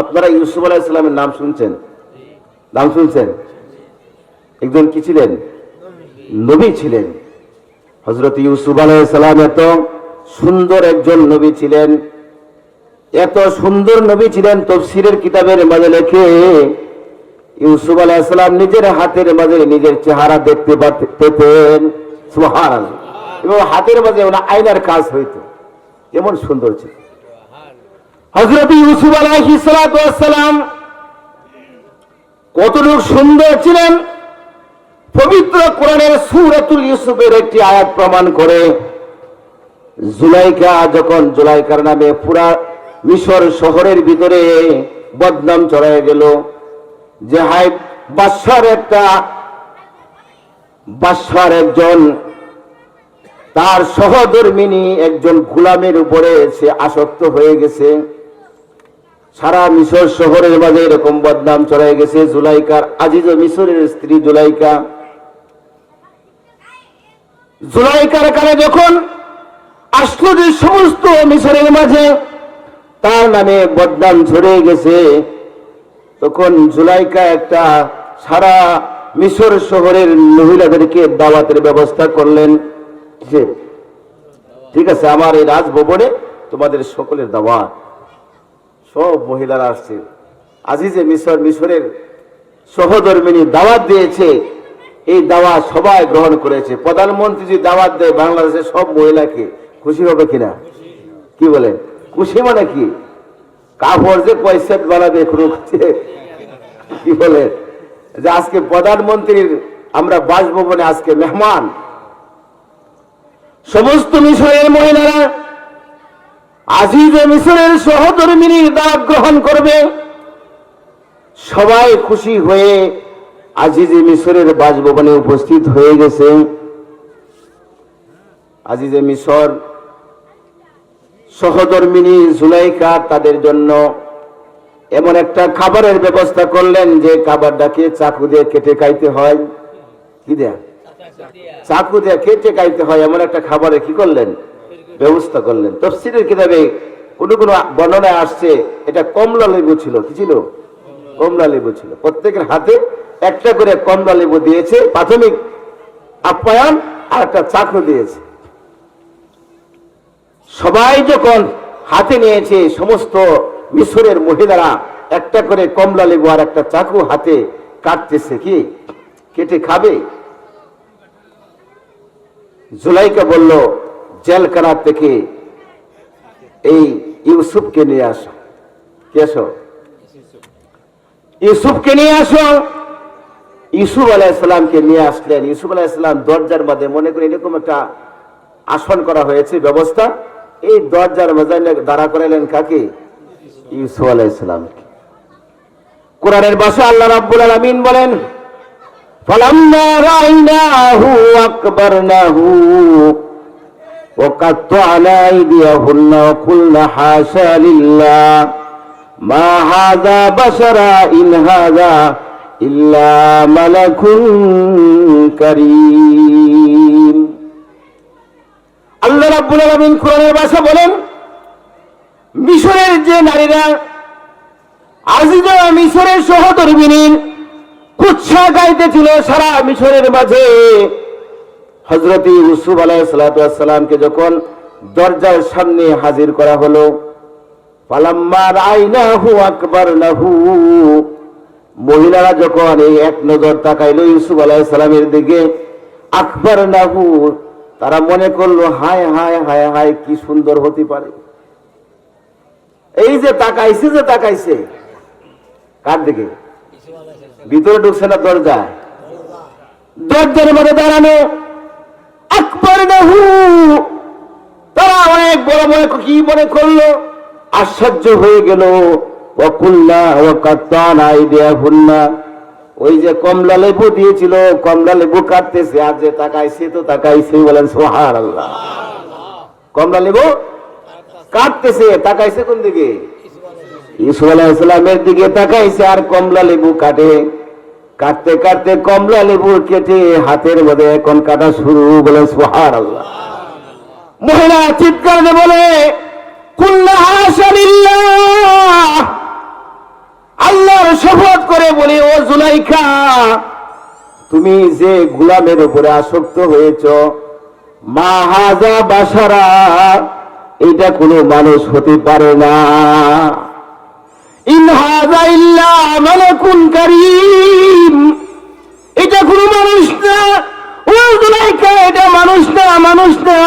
আপনারা ইউসুফ আলাহ ইসলামের নাম শুনছেন? নাম শুনছেন? একজন কি ছিলেন? নবী ছিলেন। হজরত ইউসুফ আলাইসালাম এত সুন্দর একজন নবী ছিলেন। এত সুন্দর নবী ছিলেন তফসিরের কিতাবের মাঝে লেখে, ইউসুফ আলাইসালাম নিজের হাতের মাঝে নিজের চেহারা দেখতে পাত- পেতেন। সুবহান এবং হাতের মাঝে ওনা আয়নার কাজ হইতো। এমন সুন্দর ছিল। হজরত ইউসুফ আলাইসালাম কতটুকু সুন্দর ছিলেন। পবিত্র কোরআনের সুরাতুল ইউসুফের একটি আয়াত প্রমাণ করে জুলাইকা যখন জুলাইকার নামে পুরা মিশর শহরের ভিতরে বদনাম চড়াই গেল যে হাই বাদশার একটা বাদশার একজন, তার সহধর্মিনী একজন গুলামের উপরে সে আসক্ত হয়ে গেছে। সারা মিশর শহরের মাঝে এরকম বদনাম চড়াই গেছে। জুলাইকার আজিজ মিশরের স্ত্রী জুলাইকা। জুলাইকার কালে যখন আসলো যে সমস্ত মিশরের মাঝে, তার নামে বদনাম ছড়ে গেছে। তখন জুলাইকা একটা সারা মিশর শহরের মহিলাদেরকে দাওয়াতের ব্যবস্থা করলেন। ঠিক আছে, আমার এই রাজভবনে তোমাদের সকলের দাওয়াত। সব মহিলারা আসছে। আজিজে মিশর, মিশরের সহধর্মিনী দাওয়াত দিয়েছে। এই দাওয়াত সবাই গ্রহণ করেছে। প্রধানমন্ত্রী যদি দাওয়াত দেয় বাংলাদেশের সব মহিলাকে, খুশি হবে কিনা? কি বলে? খুশি মানে কি? কাপড় যে পয়সা বানাবে কি বলে? যে আজকে প্রধানমন্ত্রীর আমরা বাসভবনে আজকে মেহমান। সমস্ত মিশরের মহিলারা আজিজ মিশরের সহধর্মিনীর দাওয়াত গ্রহণ করবে। সবাই খুশি হয়ে আজিজ মিশরের বাসভবনে উপস্থিত হয়ে গেছে। আজিজে মিশর সহধর্মিনী জুলাইকা তাদের জন্য এমন একটা খাবারের ব্যবস্থা করলেন যে খাবারটাকে চাকু দিয়ে কেটে খাইতে হয়। কি দেয়া? চাকু দিয়ে কেটে খাইতে হয়, এমন একটা খাবারে কি করলেন? ব্যবস্থা করলেন। তফসিলের কিতাবে কোনো কোনো বর্ণনায় আসছে, এটা কমলা লেবু ছিল, কি ছিল? কমলা লেবু ছিল। প্রত্যেকের হাতে একটা করে কমলা লেবু দিয়েছে, প্রাথমিক আপ্যায়ন আর একটা চাকু দিয়েছে। সবাই যখন হাতে নিয়েছে সমস্ত মিশরের মহিলারা, একটা করে কমলা লেবু আর একটা চাকু হাতে কাটতেছে কি? কেটে খাবে? জুলাইকা বলল জেলখানা থেকে এই ইউসুফকে নিয়ে আসো কে আসো ইউসুফকে নিয়ে আসো ইউসুফ আলাইসালামকে নিয়ে আসলেন ইউসুফ আলাইসালাম দরজার মধ্যে মনে করি এরকম একটা আসন করা হয়েছে ব্যবস্থা এই দরজার মধ্যে দাঁড়া করাইলেন কাকে ইউসুফ আলাইসালামকে কোরআনের ভাষা আল্লাহ রাব্বুল আলামিন বলেন فلما رأيناه أكبرناه وقطعنا أيديهن وقلنا حاشا لله ما هذا بشرا إن هذا إلا ملك كريم আল্লাহ রাব্বুল আলামিন কোরআনের ভাষা বলেন মিশরের যে নারীরা আজিজা মিশরের সহধর্মিনী কুচ্ছা গাইতেছিল সারা মিশরের মাঝে হজরত ইউসুফ আলাইসালামকে যখন দরজার সামনে হাজির করা হলো মহিলারা যখন এই এক নজর তাকাইলো ইউসুফ আলাইসালামের দিকে আকবর নাহু তারা মনে করল, হায় হায় হায় হায়, কি সুন্দর হতে পারে। এই যে তাকাইছে যে তাকাইছে, কার দিকে? ভিতরে ঢুকছে না দরজায়? দরজার মধ্যে দাঁড়ানো। আকবর নাহু। তারা অনেক বড় মনে কি মনে করল? আশ্চর্য হয়ে গেল। অকুল্লা ও কাত্তান আইডিয়া ভুন্না ওই যে কমলা লেবু দিয়েছিল, কমলা লেবু কাটতেছে, আর যে তাকাইছে তো তাকাইছে, বলেন সোহার আল্লাহ কমলা লেবু কাটতেছে, তাকাইছে কোন দিকে? ইসু আলাইসালামের দিকে তাকাইছে, আর কমলা লেবু কাটে। কাটতে কাটতে কমলা লেবু কেটে হাতের মধ্যে এখন কাটা শুরু বলে সোহার আল্লাহ মহিলা চিৎকার বলে, কুল্লা হাসালিল্লাহ জুলাইখা, তুমি যে গুলামের উপরে আসক্ত হয়েছ, মা হাজা বাসারা এটা কোনো মানুষ হতে পারে না ইন হাজা ইল্লা মালাকুন কারীম এটা কোনো মানুষ না। এটা মানুষ না মানুষ না।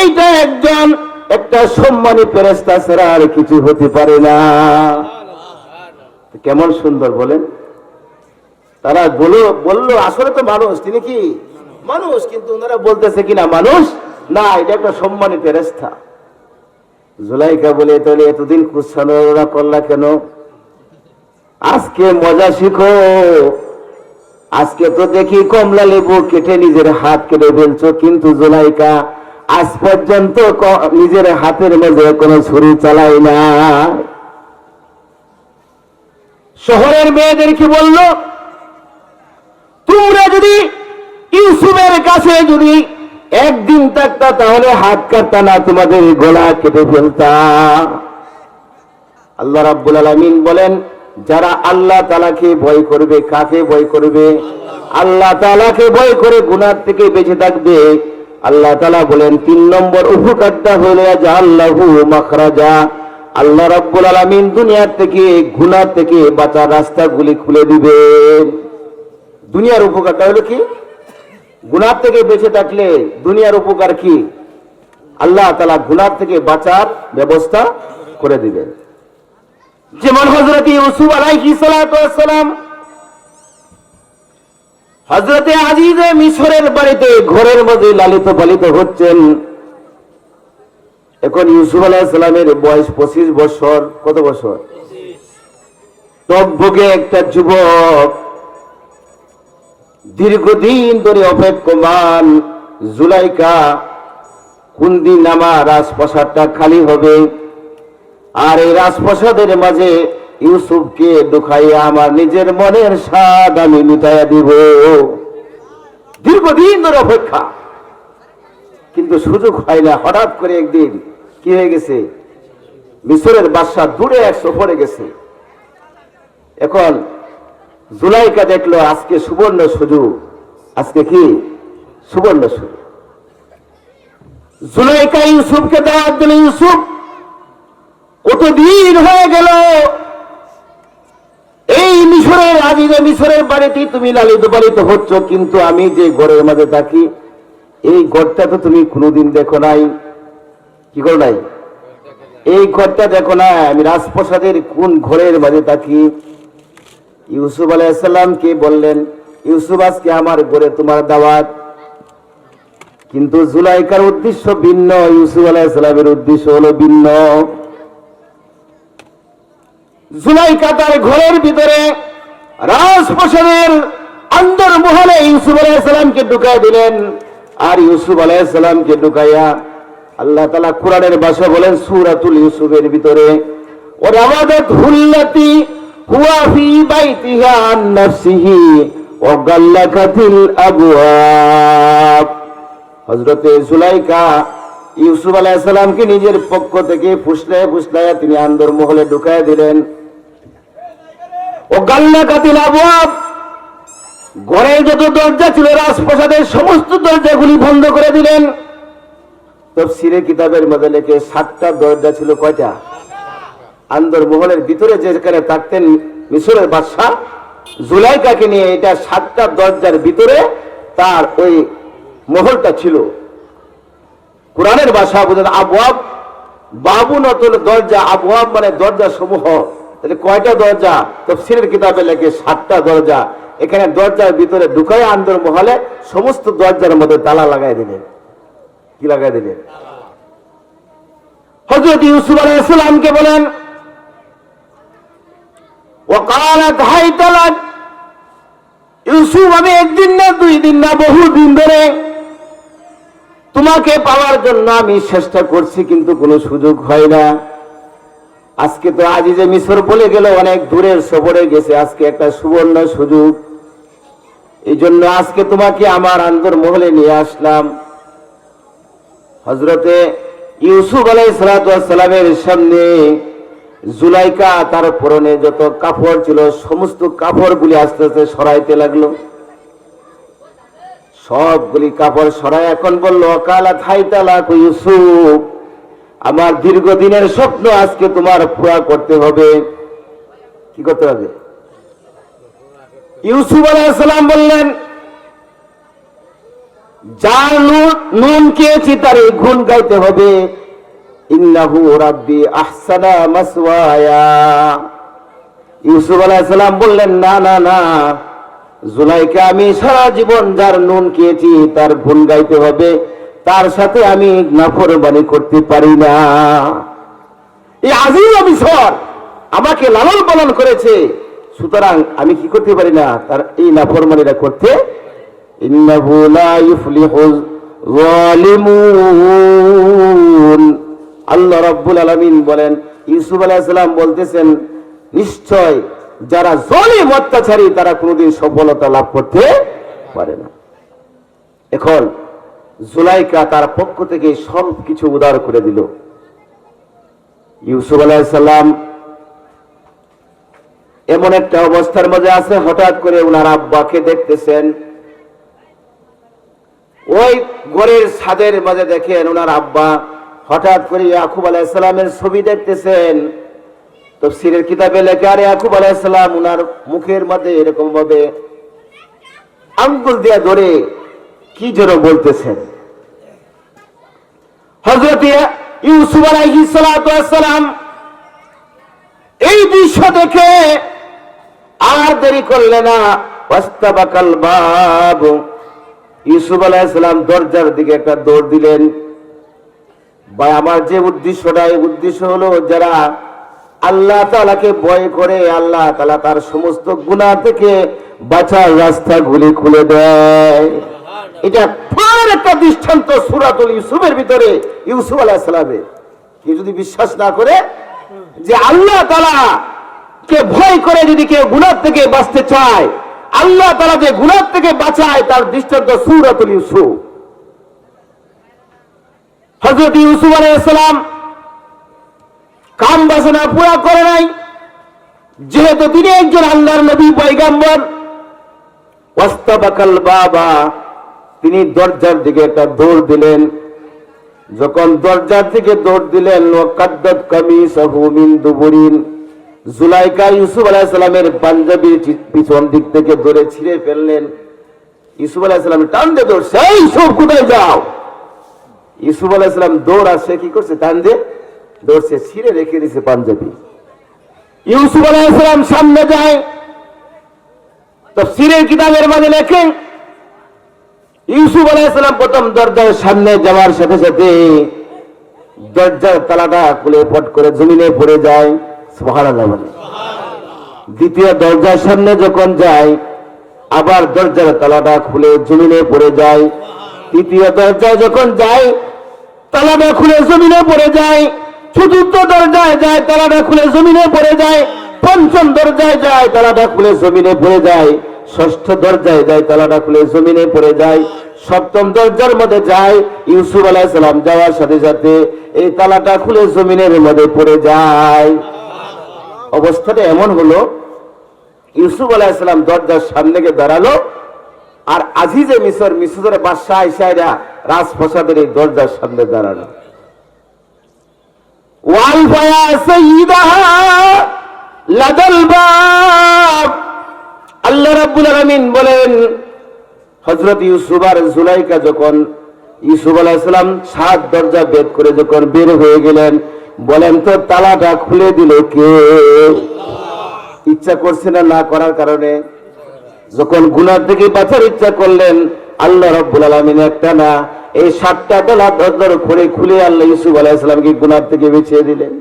এইটা একজন, একটা সম্মানী ফেরেস্তা ছাড়া আর কিছু হতে পারে না। কেমন সুন্দর বলেন। তারা বলো, বলল, আসলে তো মানুষ, তিনি কি? মানুষ, কিন্তু ওনারা বলতেছে কিনা মানুষ? না, এটা একটা সম্মানী ফেরেস্তা জুলাইকা বলে, তাহলে এতদিন কুৎসানোরা করলা কেন? আজকে মজা শিখো। আজকে তো দেখি কমলা লেবু কেটে নিজের হাত কেটে ফেলছো, কিন্তু জুলাইকা, আজ পর্যন্ত নিজের হাতের মধ্যে কোনো ছুরি চালাই না। শহরের মেয়েদেরকে বলল? তোমরা যদি ইউসুফের কাছে যদি একদিন থাকতা তাহলে হাত কাটতা না, তোমাদের গলা কেটে ফেলতা। আল্লাহ রাব্বুল আলামিন বলেন, যারা আল্লাহ তালাকে ভয় করবে, কাকে ভয় করবে? আল্লাহ তালাকে ভয় করে গুনার থেকে বেঁচে থাকবে। আল্লাহ তালা বলেন, তিন নম্বর উপকারটা হলে যা আল্লাহু মাখরাজা। আল্লাহ রাব্বুল আলামিন দুনিয়ার থেকে গুনার থেকে বাঁচার রাস্তাগুলি খুলে দিবেন। দুনিয়ার উপকারটা হলো কি? গুনার থেকে বেঁচে থাকলে দুনিয়ার উপকার কি? আল্লাহ তালা গুনার থেকে বাঁচার ব্যবস্থা করে দিবেন। যেমন হজরত ইউসুফ আলাইহি হজরতে আজিজে মিশরের বাড়িতে ঘরের মধ্যে লালিত পালিত হচ্ছেন। এখন ইউসুফ আলাইসালামের বয়স পঁচিশ বছর। কত বছর? টকভোগে একটা যুবক দীর্ঘদিন ধরে অপেক্ষমান, জুলাইকা কোন দিন আমার রাজপ্রাসাদটা খালি হবে। আর এই রাজপ্রাসাদের মাঝে ইউসুফকে ঢুকাইয়া আমার নিজের মনের স্বাদ আমি মিটাইয়া দিব। দীর্ঘদিন ধরে অপেক্ষা। কিন্তু সুযোগ হয় না, হঠাৎ করে একদিন কি হয়ে গেছে? মিশরের বাদশা দূরে এক সফরে গেছে। এখন জুলাইকা দেখল আজকে সুবর্ণ সুযোগ। আজকে কি? সুবর্ণ সুযোগ। জুলাইকা ইউসুফকে দাওয়াত দিল ইউসুফ কতদিন হয়ে গেল? এই মিশরের আজিজে মিশরের বাড়িতে তুমি লালিত পালিত হচ্ছ, কিন্তু আমি যে ঘরের মাঝে থাকি, এই ঘরটা তো তুমি কোনোদিন দেখো নাই। কি করো নাই? এই ঘরটা দেখো না আমি রাজপ্রসাদের কোন ঘরের মাঝে থাকি? ইউসুফ আলাইসাল্লামকে বললেন, ইউসুফ, আজকে আমার ঘরে তোমার দাওয়াত। কিন্তু জুলাইকার উদ্দেশ্য ভিন্ন, ইউসুফ আলাইসাল্লামের উদ্দেশ্য হলো ভিন্ন। জুলাইকা তার ঘরের ভিতরে রাজপ্রসাদের অন্দর মহলে ইউসুফ ঢুকাই দিলেন। আর ইউসুফ আলাইসাল্লামকে ঢুকাইয়া আল্লাহ তালা কোরআনের ভাষা বলেন, সুরাতুল ইউসুফের ভিতরে, ওর আমাদের হুল্লাতি নিজের পক্ষ থেকে ফুসলায় ফুসলায় তিনি আন্দর মহলে ঢুকায় দিলেন। ও গাল্লাকাতিল আবওয়াব, ঘরের যত দরজা ছিল, রাজপ্রাসাদের সমস্ত দরজাগুলি বন্ধ করে দিলেন। তো তফসিরে কিতাবের মধ্যে লেখে সাতটা দরজা ছিল কয়টা? আন্দর মহলের ভিতরে যেখানে থাকতেন মিশরের বাদশাহ জুলাইকাকে নিয়ে এটা সাতটা দরজার ভিতরে তার ওই মহলটা ছিল। কোরআনের ভাষা বোঝেন আবহাব বাবু নতুন দরজা আবহাব মানে দরজা সমূহ তাহলে কয়টা দরজা? তফসিরের কিতাবে লেখে সাতটা দরজা। এখানে দরজার ভিতরে ঢুকায় আন্দর মহলে সমস্ত দরজার মধ্যে তালা লাগাই দিলেন। কি লাগাই দিলেন? হজরত ইউসুফ আলাইসালামকে বলেন ইউসুফ আমি একদিন না দুই দিন না বহু দিন ধরে তোমাকে পাওয়ার জন্য আমি চেষ্টা করছি, কিন্তু কোনো সুযোগ হয় না। আজকে তো আজ যে মিশর বলে গেল, অনেক দূরের সফরে গেছে, আজকে একটা সুবর্ণ সুযোগ। এই জন্য আজকে তোমাকে আমার আন্দর মহলে নিয়ে আসলাম। হজরতে ইউসুফ আলাই সালামের সামনে জুলাইকা তার পরনে যত কাপড় ছিল, সমস্ত কাপড়গুলি আস্তে আস্তে সরাইতে লাগল। সবগুলি কাপড় সরাই এখন বলল, অকালা থাইতালা ইউসুফ, আমার দীর্ঘদিনের স্বপ্ন আজকে তোমার পুরা করতে হবে। কি করতে হবে? ইউসুফ আলাইসালাম বললেন যার নুন- নুন খেয়েছি তার এই গুণ গাইতে হবে। ইন্নাহু রাব্বি আহসানা মাসওয়ায়া। ইউসুফ আলাইসালাম বললেন, না না না, জুলাইকে আমি সারা জীবন যার নুন খেয়েছি তার ভুল গাইতে হবে, তার সাথে আমি নাফরমানি করতে পারি না। এই আজিজ অফিসর আমাকে লালন পালন করেছে, সুতরাং আমি কি করতে পারি না? তার এই নাফরমানিরা করতে ইন্নাহু লা ইফলিহুল যালিমুন আল্লাহ রাব্বুল আলামিন বলেন, ইউসুফ আলাইহিস সালাম বলতেছেন, নিশ্চয় যারা জলিম অত্যাচারী তারা কোনোদিন সফলতা লাভ করতে পারে না। এখন জুলাইকা তার পক্ষ থেকে সব কিছু উদার করে দিল। ইউসুফ আলাইসাল্লাম এমন একটা অবস্থার মধ্যে আছে, হঠাৎ করে ওনার আব্বাকে দেখতেছেন। ওই ঘরের ছাদের মাঝে দেখেন ওনার আব্বা হঠাৎ করে ইয়াকুব আলাইসালামের ছবি দেখতেছেন। তফসিরের কিতাবে লেখা, আর ইয়াকুব আলাইসালাম উনার মুখের মধ্যে এরকম ভাবে আঙ্গুল দিয়া ধরে কি যেন বলতেছেন। হজরত ইউসুফ আলাইহিস সালাম এই দৃশ্য দেখে আর দেরি করলে না, ওয়াস্তাবাকাল বাব। ইউসুফ আলাইহিসসালাম দরজার দিকে একটা দৌড় দিলেন। বা আমার যে উদ্দেশ্যটা, এই উদ্দেশ্য হলো যারা আল্লাহ তালাকে ভয় করে, আল্লাহ তালা তার সমস্ত গুণা থেকে বাঁচার রাস্তা গুলি খুলে দেয়। এটা পুরান একটা দৃষ্টান্ত সুরাতুল ইউসুফের ভিতরে, ইউসুফ আলাহ সালামের। কেউ যদি বিশ্বাস না করে যে আল্লাহ তালা কে ভয় করে যদি কেউ গুণার থেকে বাঁচতে চায়, আল্লাহ তালা যে গুণার থেকে বাঁচায়, তার দৃষ্টান্ত সুরাতুল ইউসুফ। হজরত ইউসুফ আলাইসালাম কাম বাসনা পুরা করে নাই। যেহেতু তিনি একজন আল্লাহর নবী, পয়গাম্বর। ওয়াস্তাবাকাল বাবা, তিনি দরজার দিকে একটা দৌড় দিলেন। যখন দরজার দিকে দৌড় দিলেন, ওয়াকাদ্দাত কামিসাহু মিন দুবুরিন। জুলাইকা ইউসুফ আলাইহিস সালামের পাঞ্জাবির পিছন দিক থেকে ধরে ছিঁড়ে ফেললেন। ইউসুফ আলাইহিস সালাম টান দিয়ে দৌড়ছে এই সব কোথায় যাও? ইউসুফ আলাইহিস সালাম দৌড় আসছে কি করছে? টান দিয়ে দৌড়ছে ছিঁড়ে রেখে দিছে পাঞ্জাবি। ইউসুফ আলাইহিস সালাম সামনে যায়। তফসিরের কিতাবের মাঝে লেখেন ইউসুফ আলাইসালাম প্রথম দরজার সামনে যাওয়ার সাথে সাথে দরজার তালাটা খুলে পট করে জমিনে পড়ে যায়। দ্বিতীয় দরজার সামনে যখন যায়, আবার দরজার তালাটা খুলে জমিনে পড়ে যায়। তৃতীয় দরজায় যখন যায়, তালাটা খুলে জমিনে পড়ে যায়। চতুর্থ দরজায় যায়, তালাটা খুলে জমিনে পড়ে যায়। পঞ্চম দরজায় যায়, তালাটা খুলে জমিনে পড়ে যায়। ষষ্ঠ দরজায় যায়, তালাটা খুলে জমিনে পড়ে যায়। সপ্তম দরজার মধ্যে যায়, ইউসুফ আলাইহিস সালাম যাওয়ার সাথে সাথে এই তালাটা খুলে জমিনের মধ্যে পড়ে যায়। অবস্থাটা এমন হলো, ইউসুফ আলাইহিস সালাম দরজার সামনে দাঁড়াল আর আজিজে মিশর মিশরের বাদশাহ আইসাইরা রাজপ্রসাদের এই দরজার সামনে দাঁড়ানো বাব। আল্লাহ রাব্বুল আলামিন বলেন, হযরত ইউসুফ আর জুলাইকা যখন ইউসুফ আলাইহিস সালাম সাত দরজা বেদ করে যখন বের হয়ে গেলেন, বলেন তো তালাটা খুলে দিল কে? ইচ্ছা করছে না না করার কারণে? যখন গুনার থেকে বাঁচার ইচ্ছা করলেন, আল্লাহ রব্বুল আলমিন একটা না, এই সাতটা তলা দরজার খুলে খুলে আল্লাহ ইউসুফ আলাইসালামকে গুনার থেকে বেছিয়ে দিলেন।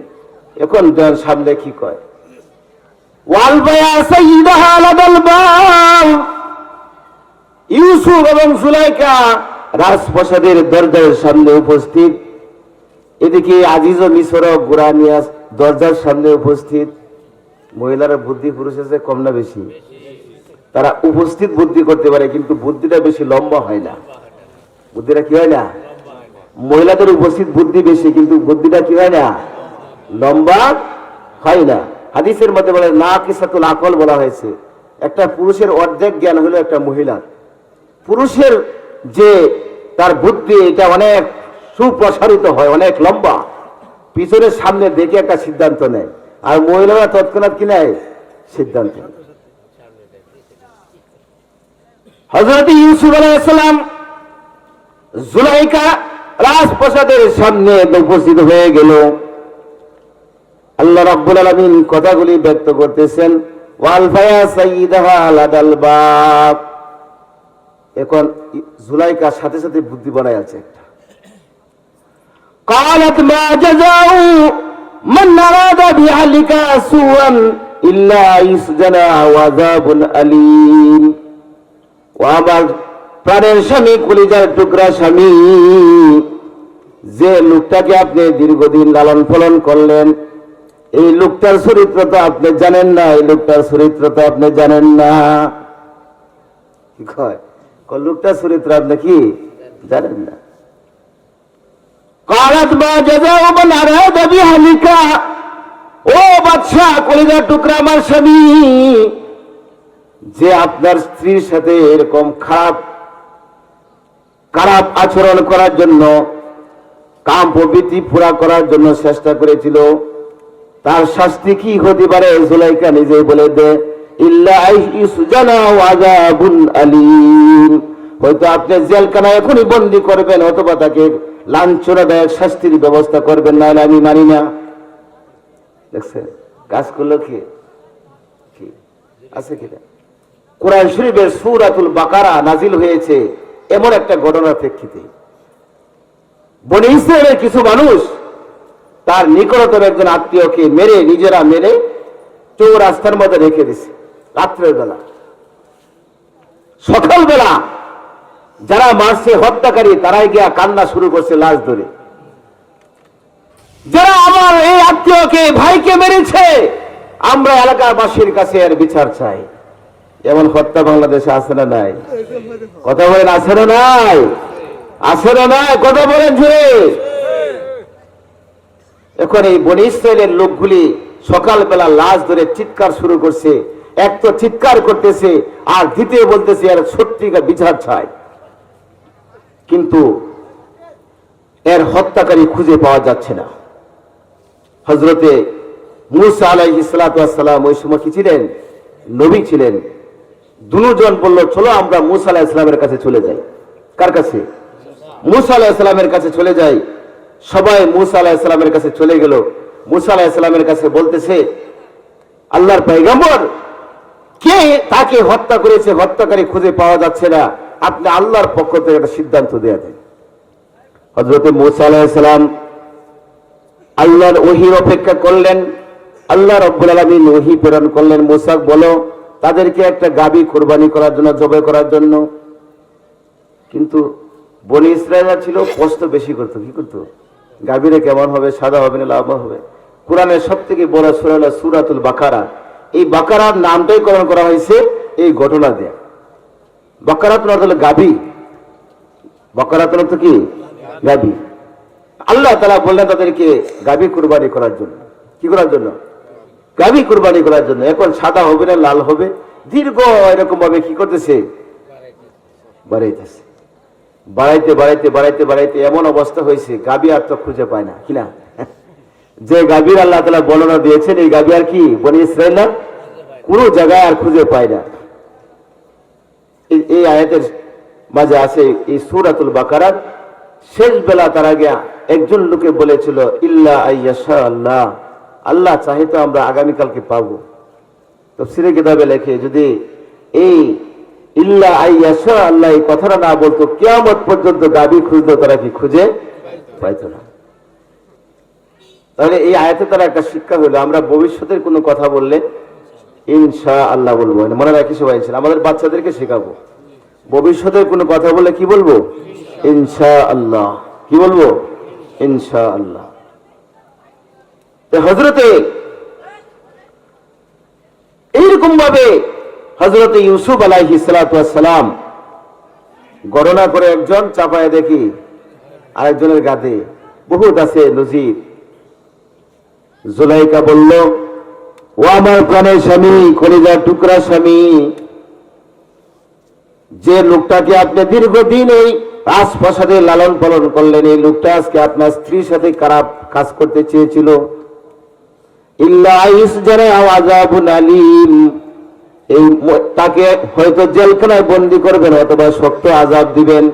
এখন যার সামনে কি কয়? ইউসুফ এবং সুলাইকা রাজপ্রসাদের দরজার সামনে উপস্থিত। এদিকে আজিজ ও মিশর গুরানিয়াস দরজার সামনে উপস্থিত। মহিলারা বুদ্ধি পুরুষের চেয়ে কম না বেশি? তারা উপস্থিত বুদ্ধি করতে পারে, কিন্তু বুদ্ধিটা বেশি লম্বা হয় না। বুদ্ধিটা কি হয় না? মহিলাদের উপস্থিত বুদ্ধি বেশি, কিন্তু বুদ্ধিটা কি হয় না? লম্বা হয় না। হাদিসের মধ্যে বলে না কিসাতুল আকল বলা হয়েছে, একটা পুরুষের অর্ধেক জ্ঞান হলো একটা মহিলার। পুরুষের যে তার বুদ্ধি, এটা অনেক সুপ্রসারিত হয়, অনেক লম্বা। পিছনের সামনে দেখে একটা সিদ্ধান্ত নেয়, আর মহিলারা তৎক্ষণাৎ কি নেয়? সিদ্ধান্ত নেয়। হজরত ইউসুফ আলাইসালাম জুলাইকা রাজপ্রসাদের সামনে উপস্থিত হয়ে গেল আল্লাহ রাব্বুল আলামিন কথাগুলি ব্যক্ত করতেছেন ওয়ালফায়া সাইয়্যিদাহা লাদাল বাব এখন জুলাইকার সাথে সাথে বুদ্ধি বানায় আছে একটা قالت ما جزاء من أراد بأهلك سوءا إلا يسجن وعذاب أليم ও আমার প্রাণের স্বামী, কলিজার টুকরা স্বামী, যে লোকটাকে আপনি দীর্ঘদিন লালন পালন করলেন, এই লোকটার চরিত্র তো আপনি জানেন না, এই লোকটার চরিত্র তো আপনি জানেন না। কি কয়? লোকটার চরিত্র আপনি কি? জানেন না। কারাত বা জাজাও দেবী হালিকা ও বাচ্চা কলিজার টুকরা আমার স্বামী। যে আপনার স্ত্রীর সাথে এরকম খারাপ খারাপ আচরণ করার জন্য, কাম প্রবৃত্তি পুরা করার জন্য চেষ্টা করেছিল, তার শাস্তি কি হতে পারে জুলাইকা নিজে বলে দে হয়তো আপনি জেলখানা এখনই বন্দি করবেন, অথবা তাকে লাঞ্ছনাদায়ক শাস্তির ব্যবস্থা করবেন না আমি মানি না। দেখছেন? কাজ করল কি? আছে কিনা? কোরআন শরীফের সূরাতুল বাকারা নাজিল হয়েছে এমন একটা ঘটনার প্রেক্ষিতে। বনে ইসরায়েলের কিছু মানুষ তার নিকটতম একজন আত্মীয়কে মেরে, নিজেরা মেরে চৌ রাস্তার মধ্যে রেখে দিছে রাত্রের বেলা। সকালবেলা যারা মারছে, হত্যাকারী, তারাই গিয়া কান্না শুরু করছে লাশ ধরে। যারা আমার এই আত্মীয়কে, ভাইকে মেরেছে, আমরা এলাকার এলাকাবাসীর কাছে এর বিচার চাই। এমন হত্যা বাংলাদেশে আছে না নাই? কথা বলেন, আছে না নাই? আছে না নাই? কথা বলেন এখন এই বনি ইসরায়েলের লোকগুলি সকালবেলা লাশ ধরে চিৎকার শুরু করছে। এক তো চিৎকার করতেছে, আর দ্বিতীয় বলতেছে, এর সত্যিকার বিচার চাই। কিন্তু এর হত্যাকারী খুঁজে পাওয়া যাচ্ছে না। হজরতে মুসা আলাই ইসলাতাম ওই সময় কি ছিলেন? নবী ছিলেন। দুজন বলল, চলো আমরা মুসা আলাহ ইসলামের কাছে চলে যাই। কার কাছে? মুসা আলাহ ইসলামের কাছে চলে যাই। সবাই মুসা আলাহ ইসলামের কাছে চলে গেল। মুসা আলাহ ইসলামের কাছে বলতেছে, আল্লাহর পৈগম্বর কে তাকে হত্যা করেছে? হত্যাকারী খুঁজে পাওয়া যাচ্ছে না। আপনি আল্লাহর পক্ষ থেকে একটা সিদ্ধান্ত দেয়া দেন। হজরত মুসা আলাহ ইসলাম আল্লাহর ওহির অপেক্ষা করলেন। আল্লাহ রব্বুল আলমিন ওহি প্রেরণ করলেন। মোসাক বলো তাদেরকে একটা গাবি কোরবানি করার জন্য জবে করার জন্য। কিন্তু বনি ইসরায়েলরা ছিল কষ্ট বেশি করতো, কি করতো? গাভীরে কেমন হবে? সাদা হবে না লাভ হবে? কোরআনের সব থেকে বড় সুরা হলো সুরাতুল বাকারা। এই বাকারার নামটাই করণ করা হয়েছে এই ঘটনা দিয়ে। বাকারাত হলো গাভী বাকারাত অর্থ কি? গাভী আল্লাহ তালা বললেন তাদেরকে গাভী কুরবানি করার জন্য। কি করার জন্য? গাভী কুরবানি করার জন্য। এখন সাদা হবে না, লাল হবে। দীর্ঘ এরকম ভাবে কি করতেছে? বাড়াইতেছে। বাড়াইতে বাড়াইতে বাড়াইতে বাড়াইতে এমন অবস্থা হয়েছে, গাভী আর তো খুঁজে পায় না কিনা যে গাভীর আল্লাহ তালা বর্ণনা দিয়েছেন, এই গাভী আর কি বনি ইসরায়েল না? কোনো জায়গায় আর খুঁজে পায় না। এই- আয়াতের মাঝে আছে, এই সুরাতুল বাকারাত শেষ বেলা তারা গিয়া একজন লোকে বলেছিল, ইল্লা আল্লাহ। আল্লাহ চাহে আমরা আগামীকালকে পাবো। তফসিরে কিতাবে লেখে, যদি এই ইল্লা আইয়াশা আল্লাহ এই কথাটা না বলতো, কেয়ামত পর্যন্ত দাবি খুঁজতো তারা কি খুঁজে পাইতো না। তাহলে এই আয়াতে তারা একটা শিক্ষা হলো, আমরা ভবিষ্যতের কোনো কথা বললে ইনশা আল্লাহ বলব। মনে রাখি সবাই। আমাদের বাচ্চাদেরকে শেখাবো। ভবিষ্যতের কোনো কথা বললে কি বলব? ইনশা আল্লাহ কি বলব? ইনশা আল্লাহ হজরতে এইরকম ভাবে হজরতে ইউসুফ আলাইহি সালাম গণনা করে একজন চাপায় দেখি, আরেকজনের গাতে বহুত আছে নজির। জুলাইকা বলল, ও আমার প্রাণের স্বামী কলিজার টুকরা স্বামী, যে লোকটাকে আপনি দীর্ঘদিন এই রাজপ্রাসাদে লালন পালন করলেন, এই লোকটা আজকে আপনার স্ত্রীর সাথে খারাপ কাজ করতে চেয়েছিল ইল্লা ইসজানে আওয়াজাবুন আলিম তাকে হয়তো জেলখানায় বন্দি করবেন অথবা শক্ত আজাব দিবেন।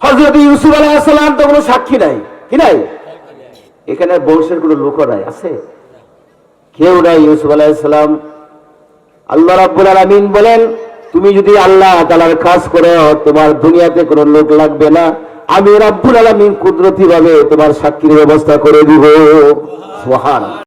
হজরত ইউসুফ আলাইসালাম তো কোনো সাক্ষী নাই। কি নাই? এখানে বংশের কোনো লোক নাই, আছে? কেউ নাই ইউসুফ আলাইসালাম আল্লাহ রাব্বুল আলামিন বলেন, তুমি যদি আল্লাহ তাআলার কাজ করো তোমার দুনিয়াতে কোনো লোক লাগবে না আমি রাব্বুল আলমিন কুদরতি ভাবে তোমার সাক্ষীর ব্যবস্থা করে দিব। সুবহান